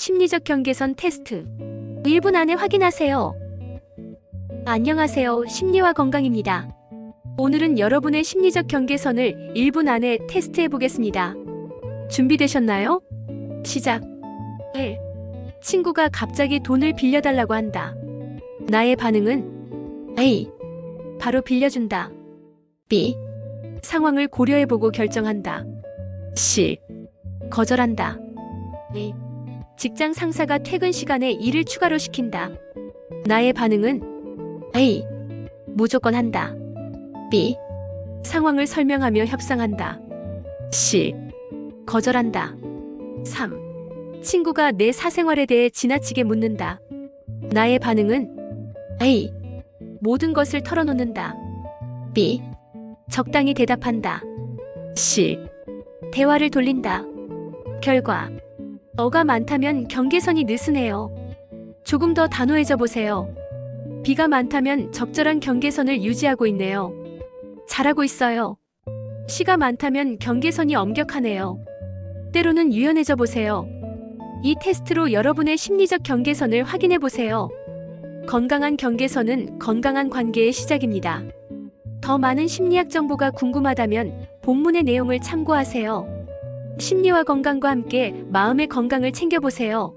심리적 경계선 테스트. 1분 안에 확인하세요. 안녕하세요. 심리와 건강입니다. 오늘은 여러분의 심리적 경계선을 1분 안에 테스트해 보겠습니다. 준비되셨나요? 시작. 1. 친구가 갑자기 돈을 빌려달라고 한다. 나의 반응은 A. 바로 빌려준다. B. 상황을 고려해보고 결정한다. C. 거절한다. D. 직장 상사가 퇴근 시간에 일을 추가로 시킨다. 나의 반응은 A. 무조건 한다. B. 상황을 설명하며 협상한다. C. 거절한다. 3. 친구가 내 사생활에 대해 지나치게 묻는다. 나의 반응은 A. 모든 것을 털어놓는다. B. 적당히 대답한다. C. 대화를 돌린다. 결과. 어가 많다면 경계선이 느슨해요. 조금 더 단호해져 보세요. 비가 많다면 적절한 경계선을 유지하고 있네요. 잘하고 있어요. 시가 많다면 경계선이 엄격하네요. 때로는 유연해져 보세요. 이 테스트로 여러분의 심리적 경계선을 확인해 보세요. 건강한 경계선은 건강한 관계의 시작입니다. 더 많은 심리학 정보가 궁금하다면 본문의 내용을 참고하세요. 심리와 건강과 함께 마음의 건강을 챙겨보세요.